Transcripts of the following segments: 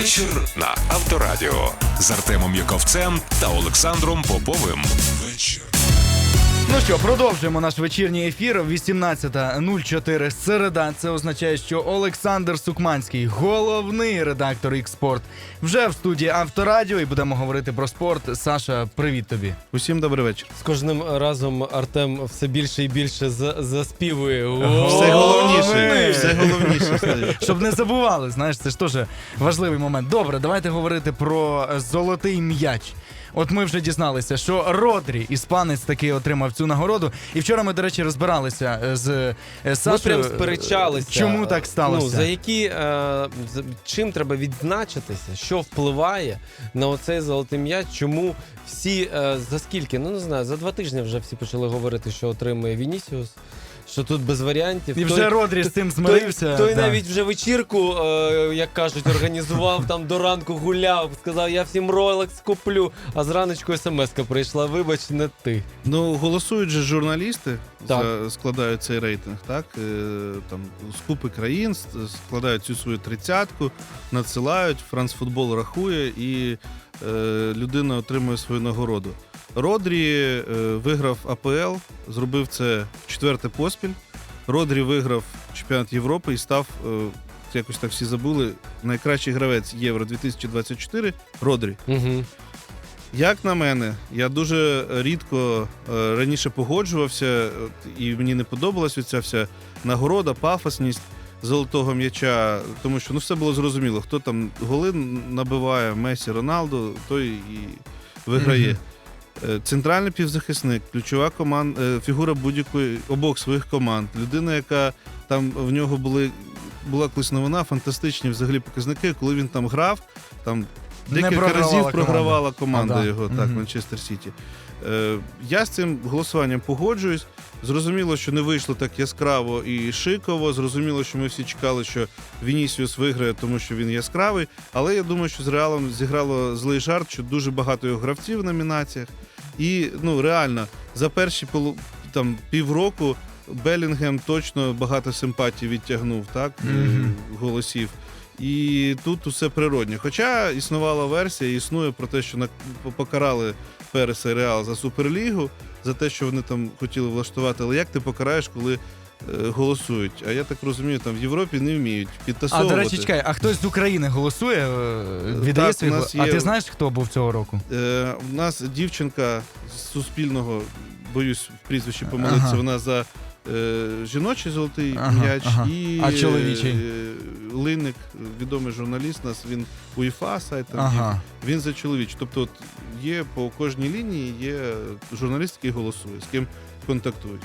Вечір на Авторадіо з Артемом Яковцем та Олександром Поповим. Вечір. Ну що, продовжуємо наш вечірній ефір. 18.04 середа. Це означає, що Олександр Сукманський, головний редактор «Ікспорт», вже в студії Авторадіо і будемо говорити про спорт. Саша, привіт тобі. Усім добрий вечір. З кожним разом Артем все більше і більше заспівує. Все головніше, все головніше. Щоб не забували, знаєш, це ж теж важливий момент. Добре, давайте говорити про золотий м'яч. От ми вже дізналися, що Родрі, іспанець, таки отримав цю нагороду. І вчора ми, до речі, розбиралися е, з е, Ми прям сперечалися. Чому так сталося? Ну, за які е, чим треба відзначитися, що впливає на оцей золотий м'яч? Чому всі е, за скільки? Ну не знаю, за два тижні вже всі почали говорити, що отримує Вінісіус. Що тут без варіантів. І Той- вже Родрі з цим змирився. Той, той да. навіть вже вечірку, е, як кажуть, організував там до ранку гуляв, сказав, я всім ролекс куплю. А зраночку смс-ка прийшла. Вибач, не ти. Ну, голосують же журналісти, Так. за, складають цей рейтинг, так? Е, там, з купи країн складають цю свою тридцятку, надсилають, Францфутбол рахує і е, людина отримує свою нагороду. Родрі е, виграв АПЛ, зробив це в четверте поспіль. Родрі виграв чемпіонат Європи і став, е, якось так всі забули, найкращий гравець Євро 2024 Родрі. Угу. Як на мене, я дуже рідко е, раніше погоджувався, от, і мені не подобалась ця вся нагорода, пафосність золотого м'яча, тому що ну все було зрозуміло, хто там голи набиває Месі, Роналду, той і виграє. Е, Центральний півзахисник, ключова команд, е, фігура будь-якої обох своїх команд. Людина, яка там в нього були була колись новина, фантастичні взагалі показники, коли він там грав, там декілька разів програвала команда А, його, так. Манчестер Сіті. Е, я з цим голосуванням погоджуюсь. Зрозуміло, що не вийшло так яскраво і шиково. Зрозуміло, що ми всі чекали, що Вінісіус виграє, тому що він яскравий. Але я думаю, що з реалом зіграло злий жарт, що дуже багато його гравців в номінаціях. І ну реально за перші там півроку Белінгем точно багато симпатій відтягнув, так е, Мгм. голосів. І тут усе природнє. Хоча існувала версія, існує про те, що покарали Переса і Реал за Суперлігу, за те, що вони там хотіли влаштувати. Але як ти покараєш, коли е, голосують? А я так розумію, там в Європі не вміють А, до речі, чекай, а хтось з України голосує? е, Віддає Так, свій голос? А ти знаєш, хто був цього року? Е, у нас дівчинка з Суспільного, боюсь в прізвищі помилитися, Ага. вона за е, жіночий золотий Ага, м'яч ага. і А чоловічий? Линник, відомий журналіст, нас він УЄФА сайт, там, Ага. він за чоловіч. Тобто от, є по кожній лінії є журналіст, який голосує, з ким контактують.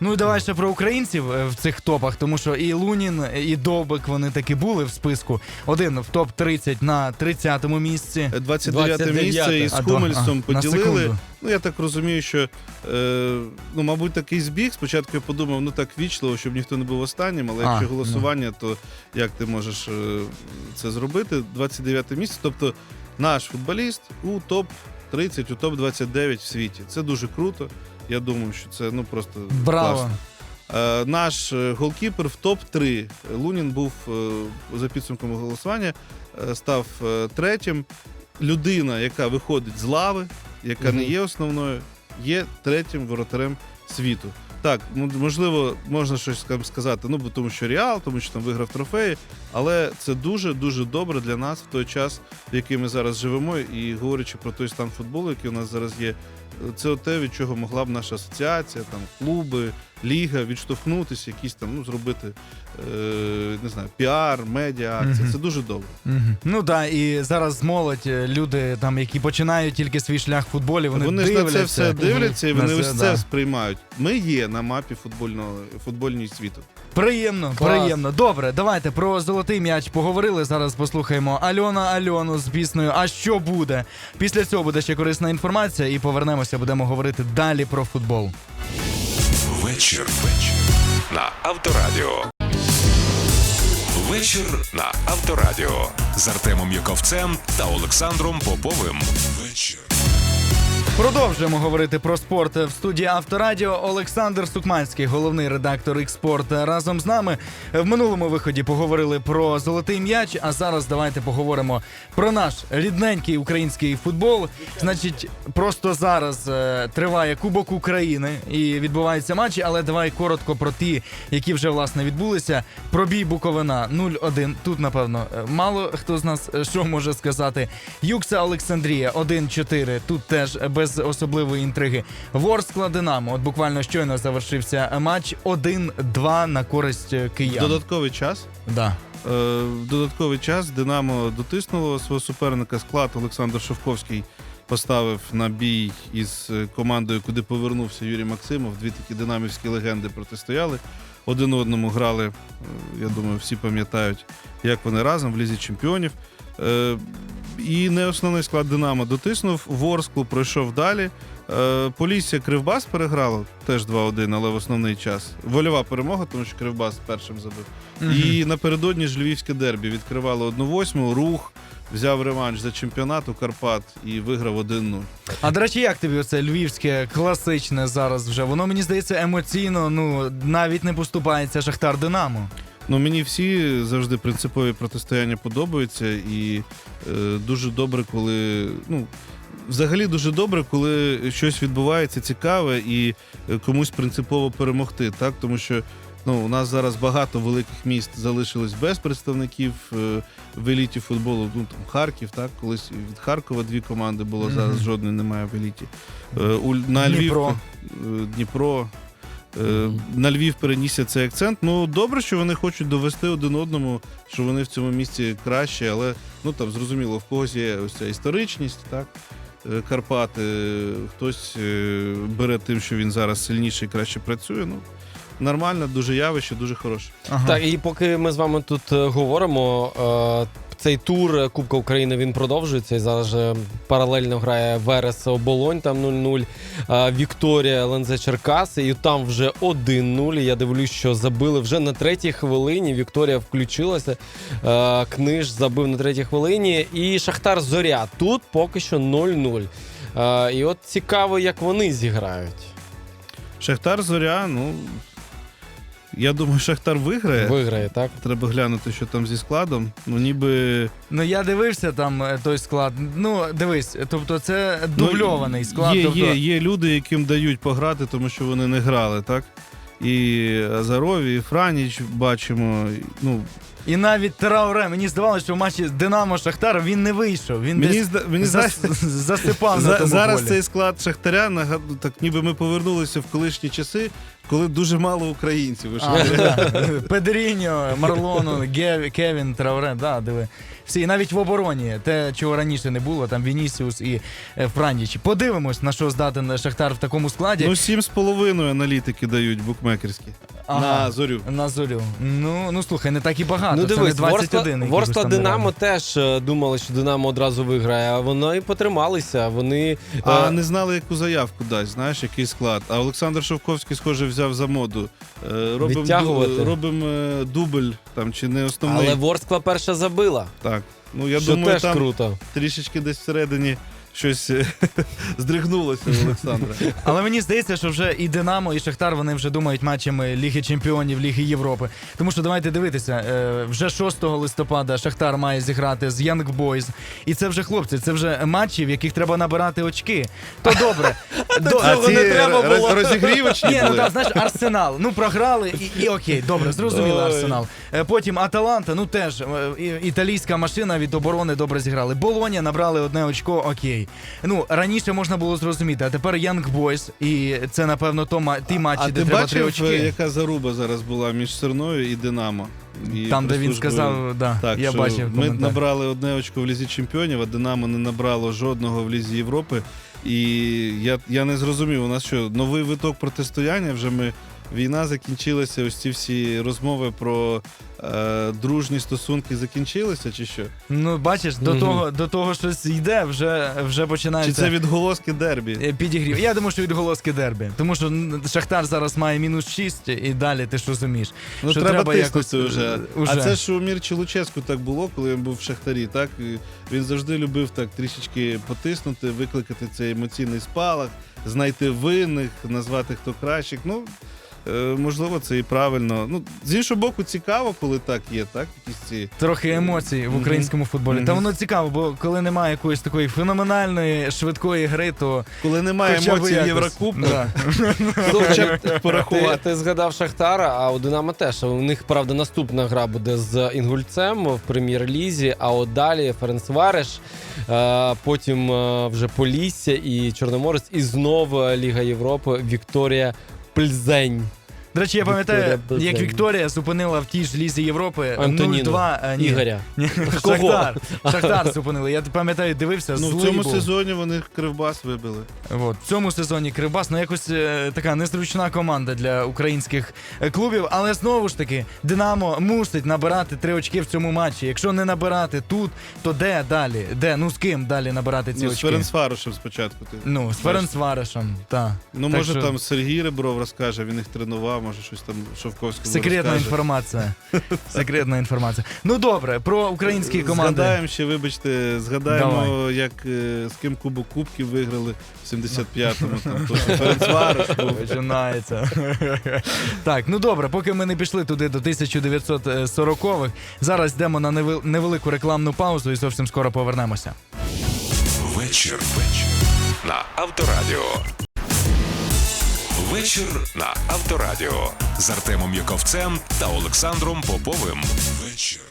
Ну і давай ще про українців е, в цих топах, тому що і Лунін, і Довбик вони таки були в списку. Один в топ 30 на 30-му місці. Е, 29 29-те. місце із Хумельсом а, поділили. Ну, я так розумію, що е, ну, мабуть, такий збіг. Спочатку я подумав, ну так вічливо, щоб ніхто не був останнім, але А, якщо ну. голосування, то як ти можеш е, це зробити? 29 місце. Тобто наш футболіст у топ-30, у топ-29 в світі. Це дуже круто. Я думаю, що це ну просто Браво. класно. Е, наш е, голкіпер в топ-3. Лунін був е, за підсумками голосування, е, став е, третім. Людина, яка виходить з лави, яка не Мгм. є основною, є третім воротарем світу. Так, ну, можливо, можна щось там сказати, ну бо тому що Реал, тому що там виграв трофеї, але це дуже дуже добре для нас в той час, в який ми зараз живемо, і говорячи про той стан футболу, який у нас зараз є, це те, від чого могла б наша асоціація, там клуби, ліга відштовхнутися, якісь там, ну зробити е, не знаю, піар, медіа акції. Мгм. Це дуже добре. Мгм. Ну так, і зараз молодь, е, люди, там, які починають тільки свій шлях в футболі, вони, Вони, ж на це все дивляться, і На вони це, ось да. це сприймають. Ми є на мапі футбольного футбольної світу. Приємно, Клас. приємно. Добре, давайте про золотий м'яч поговорили. Зараз послухаємо Альона Альону з піснею А що буде? Після цього буде ще корисна інформація, і повернемося, будемо говорити далі про футбол. Вечір. Вечір на Авторадіо. Вечір на Авторадіо з Артемом Яковцем та Олександром Поповим. Вечір. Продовжуємо говорити про спорт в студії Авторадіо. Олександр Сукманський, головний редактор «Ікспорт», разом з нами. В минулому виході поговорили про золотий м'яч. А зараз давайте поговоримо про наш рідненький український футбол. Значить, просто зараз е, триває Кубок України і відбуваються матчі. Але давай коротко про ті, які вже власне відбулися. Пробій Буковина 0-1. Тут, напевно, е, мало хто з нас е, що може сказати. Юкса Олександрія 1-4. Тут теж без особливої інтриги. Ворскла Динамо. От буквально щойно завершився матч 1-2 на користь е, киян. Додатковий час. Да. Е, В додатковий час Динамо дотиснуло свого суперника. Склад Олександр Шовковський поставив на бій із е, командою, куди повернувся Юрій Максимов. Дві такі динамівські легенди протистояли. Один одному грали. Я думаю, всі пам'ятають, як вони разом в лізі чемпіонів. І не основний склад Динамо дотиснув. Ворсклу пройшов далі. Е, Полісся Кривбас переграло теж 2-1, але в основний час. Вольова перемога, тому що Кривбас першим забив. І напередодні ж львівське дербі відкривало 1-8, рух взяв реванш за чемпіонат у Карпат і виграв 1-0. А до речі, як тобі оце львівське класичне зараз вже? Воно мені здається емоційно, ну навіть не поступається Шахтар Динамо. Ну мені всі завжди принципові протистояння подобаються, і е, дуже добре, коли ну. Взагалі дуже добре, коли щось відбувається цікаве і е, комусь принципово перемогти, так тому що ну у нас зараз багато великих міст залишилось без представників е, в еліті футболу. Ну там Харків, так колись від Харкова дві команди було зараз. Мгм. Жодної немає в еліті. Е, у на Львів Дніпро. е, Дніпро. Е, На Львів перенісся цей акцент. Ну добре, що вони хочуть довести один одному, що вони в цьому місці краще, але ну там зрозуміло, в когось є ось ця історичність, так. е, Карпати, е, хтось бере тим, що він зараз сильніше і краще працює. Ну нормально, дуже явище, дуже хороше. Ага. Так, і поки ми з вами тут е, говоримо, е, цей тур Кубка України він продовжується. І зараз же паралельно грає Верес Оболонь, там 0-0. е, Вікторія ЛНЗ Черкаси, і там вже 1-0. Я дивлюсь, що забили вже на третій хвилині. Вікторія включилася. е, Книж забив на третій хвилині. І Шахтар Зоря. Тут поки що 0-0. Е, І от цікаво, як вони зіграють. Шахтар Зоря, ну я думаю, Шахтар виграє. Виграє, так? Треба глянути, що там зі складом. Ну ніби Ну я дивився там е, той склад. Ну дивись, тобто це дубльований склад. Ну, Є, тобто... є, є люди, яким дають пограти, тому що вони не грали, так? І Азарові, і Франіч бачимо. Ну, І навіть Трауре, мені здавалося, що в матчі Динамо Шахтар він не вийшов. Він мені, десь зда- мені зас- засипав на за, тому зараз полі. цей склад Шахтаря нагад- так ніби ми повернулися в колишні часи, коли дуже мало українців. А, да. Педріньо, Марлону, Гев, Кевін, Трауре, да, диви. Всі, і навіть в обороні, те, чого раніше не було, там Вінісіус і е, Франдіч. Подивимось, на що здатен Шахтар в такому складі. Ну, сім з половиною аналітики дають букмекерські. Ага. На зорю. На зорю. Ну, ну слухай, не так і багато. Ну це дивись, не 21. Ворскла, Ворскла Динамо теж е, думали, що Динамо одразу виграє, а вони потрималися. Вони А е, не знали, яку заявку дасть, знаєш, який склад. А Олександр Шовковський, схоже, взяв за моду. Е, Робимо робим, е, дубль там чи не основний. але Ворскла перша забила. Так. Ну я що думаю, теж там круто. трішечки десь всередині щось е, здригнулося у Олександра. Але мені здається, що вже і Динамо, і Шахтар вони вже думають матчами Ліги Чемпіонів, Ліги Європи. Тому що давайте дивитися, е, вже 6 листопада Шахтар має зіграти з Young Boys. І це вже хлопці, це вже матчі, в яких треба набирати очки. То добре. До- цього не треба було. розігрівочні Ні, ну так, знаєш, Арсенал. Ну програли і, і окей, добре, зрозуміло Арсенал. Е, Потім Аталанта, ну теж італійська машина від оборони добре зіграли. Болоня набрали одне очко, окей. Ну раніше можна було зрозуміти, а тепер Young Boys, і це напевно то ма- ті матчі, а де ти треба бачив, три очки. е, яка заруба зараз була між Серною і Динамо? І Там, де він прес-службою. сказав, да, Так, я що бачив. Ми коментар. набрали одне очко в Лізі Чемпіонів, а Динамо не набрало жодного в Лізі Європи. І я, я не зрозумів, у нас що, новий виток протистояння, вже ми. Війна закінчилася, ось ці всі розмови про е, дружні стосунки закінчилися, чи що? Ну, бачиш, до Мгм. того до того щось йде, вже, вже Чи починається. це відголоски дербі? Е, Підігрів. Я думаю, що відголоски дербі. Тому що м, Шахтар зараз має мінус 6 і далі ти ж розумієш. Ну що треба, треба тиснути якось, вже. е, уже. А це ж у Мірчі Луческу так було, коли він був в Шахтарі. Так І він завжди любив так трішечки потиснути, викликати цей емоційний спалах, знайти винних, назвати хто кращих. Ну можливо, це і правильно. Ну з іншого боку, цікаво, коли так є, так якісь ці. Трохи емоцій в українському футболі. Та воно цікаво, бо коли немає якоїсь такої феноменальної швидкої гри, то Коли немає хоча б емоцій в якось. Єврокубку, Да. Слухай, хоча б порахувати. Ти, ти згадав Шахтара, а у Динамо теж. У них, правда, наступна гра буде з Інгульцем в прем'єр-лізі, а от далі Ференцвареш, е, потім е, вже Полісся і Чорноморець, і знову Ліга Європи Вікторія Пльзень. До речі, я пам'ятаю, Вікторія як. Вікторія зупинила в тій ж лізі Європи Антоніну. 0-2. е, Ні, Ігоря. Ні, Кого? Шахтар. Шахтар зупинили. Я пам'ятаю, дивився. Ну в злий цьому був. сезоні вони Кривбас вибили. От, в цьому сезоні Кривбас, ну якось е, така незручна команда для українських е, клубів. Але знову ж таки, Динамо мусить набирати три очки в цьому матчі. Якщо не набирати тут, то де далі? Де? Ну з ким далі набирати ці Ну, з очки? Спочатку. Ти. Ну, з Ференцварешем, так. Ну, Так може, що- там Сергій Ребров розкаже, він їх тренував, може щось там Шовковському Секретна розкаже. інформація. Секретна інформація. Ну добре, про українські команди. Згадаємо ще, вибачте, згадаємо, як е, з ким Кубок Кубків виграли в 75-му. Там був. Починається. так, ну добре, поки ми не пішли туди до 1940-х, зараз йдемо на невел- невелику рекламну паузу і зовсім скоро повернемося. Вечір. Вечір. На Авторадіо. Вечір на Авторадіо з Артемом Яковцем та Олександром Поповим. Вечір.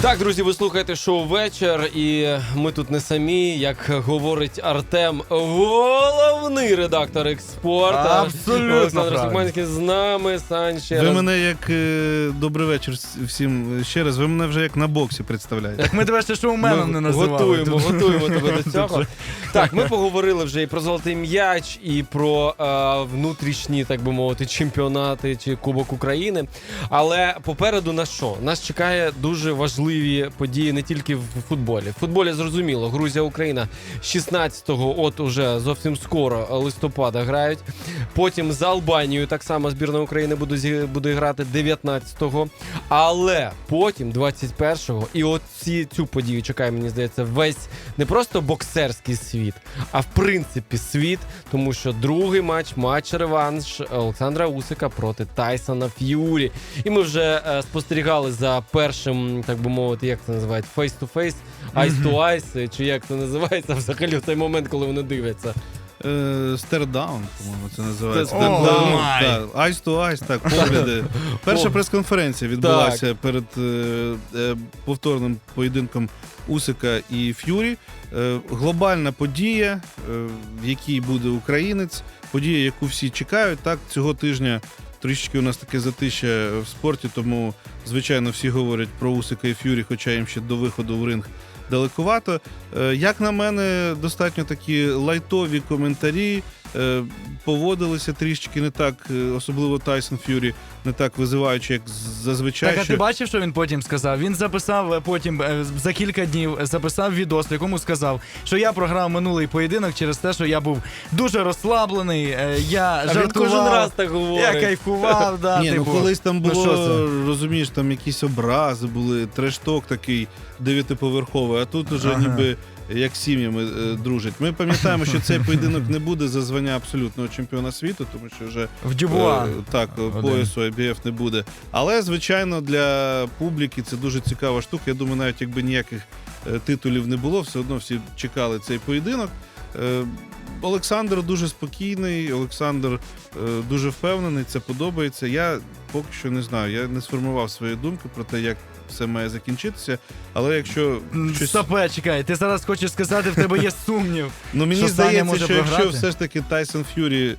Так, друзі, ви слухаєте шоу вечір, і ми тут не самі, як говорить Артем, головний редактор експорту. Абсолютно Олександр правильно. Сукманський з нами. Сань ще Ви раз. мене як е, добрий вечір с- всім ще раз. Ви мене вже як на боксі представляєте. Так ми тебе ще шоуменом не називали. готуємо, готуємо тебе до цього. Так, ми поговорили вже і про золотий м'яч, і про е, внутрішні, так би мовити, чемпіонати чи Кубок України. Але попереду нас що? Нас чекає дуже важливі події не тільки в футболі. В футболі зрозуміло, Грузія, Україна 16-го, от уже зовсім скоро листопада грають. Потім з Албанією так само збірна України буде, буде грати 19-го. Але потім 21-го, і от ці, цю подію чекає, мені здається, весь не просто боксерський світ, а в принципі світ, тому що другий матч, матч реванш Олександра Усика проти Тайсона Ф'юрі. І ми вже е, спостерігали за першим, так би мовити, як це називають, face-to-face, eyes-to-eyes, чи як це називається взагалі в той момент, коли вони дивляться. Е, Стердаун, по-моєму, це називається. О, Стердаун, май. так. Eyes to eyes, так, погляди. Перша О. прес-конференція відбулася перед е, е, повторним поєдинком Усика і Ф'юрі. Е, глобальна подія, е, в якій буде українець, подія, яку всі чекають. Так, цього тижня трішечки у нас таке затища в спорті, тому, звичайно, всі говорять про Усика і Ф'юрі, хоча їм ще до виходу в ринг далекувато. Е, Як на мене, достатньо такі лайтові коментарі. Е, Поводилися трішечки не так, е, особливо Тайсон Ф'юрі, не так визиваючи, як зазвичай. Так, а ти бачив, що він потім сказав? Він записав е, потім за кілька днів записав відос, в якому сказав, що я програв минулий поєдинок через те, що я був дуже розслаблений. Я А він жартував, кожен раз так я кайфував. Да, Ні, ну типу. колись там ну, було, це? розумієш, там якісь образи були, трешток такий дев'ятиповерховий, а тут уже Ага. ніби як сім'ями е, дружать. Ми пам'ятаємо, що цей поєдинок не буде за звання абсолютного чемпіона світу, тому що вже в Дюбуа. Е, Так, Один. поясу IBF не буде. Але, звичайно, для публіки це дуже цікава штука. Я думаю, навіть якби ніяких е, титулів не було, все одно всі чекали цей поєдинок. Е, Олександр дуже спокійний, Олександр е, дуже впевнений, це подобається. Я поки що не знаю, я не сформував свої думки про те, як все має закінчитися. Але якщо щось Стопе, чекай, ти зараз хочеш сказати, в тебе є сумнів. Ну мені Що здається, може що якщо все ж таки Тайсон Ф'юрі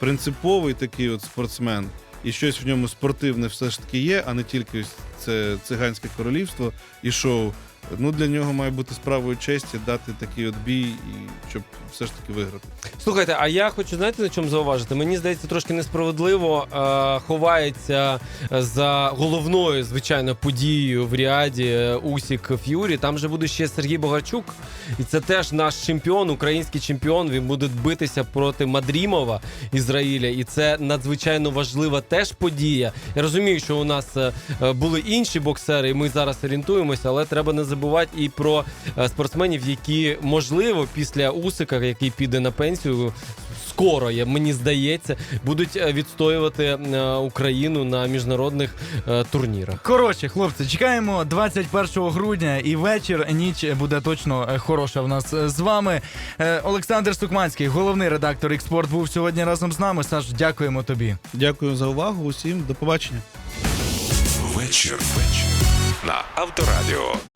принциповий такий от спортсмен, і щось в ньому спортивне все ж таки є, а не тільки це циганське королівство і шоу, Ну, для нього має бути справою честі дати такий от бій, і щоб все ж таки виграти. Слухайте, а я хочу знаєте на чому зауважити? Мені здається, трошки несправедливо е, ховається за головною звичайно подією в Ріаді е, Усік Ф'юрі. Там же буде ще Сергій Богарчук, і це теж наш чемпіон, український чемпіон. Він буде битися проти Мадрімова Ізраїля, і це надзвичайно важлива теж подія. Я розумію, що у нас е, е, були інші боксери, і ми зараз орієнтуємося, але треба не забувати і про е, спортсменів, які можливо після Усика, який піде на пенсію. Скоро, я- мені здається, будуть е, відстоювати е, Україну на міжнародних турнірах. Коротше, хлопці, чекаємо 21 грудня і вечір. Ніч буде точно хороша в нас з вами. Олександр Сукманський, головний редактор «Ікспорт», був сьогодні разом з нами. Саш, дякуємо тобі. Дякую за увагу. Усім до побачення. Вечір. Вечір. На Авторадіо.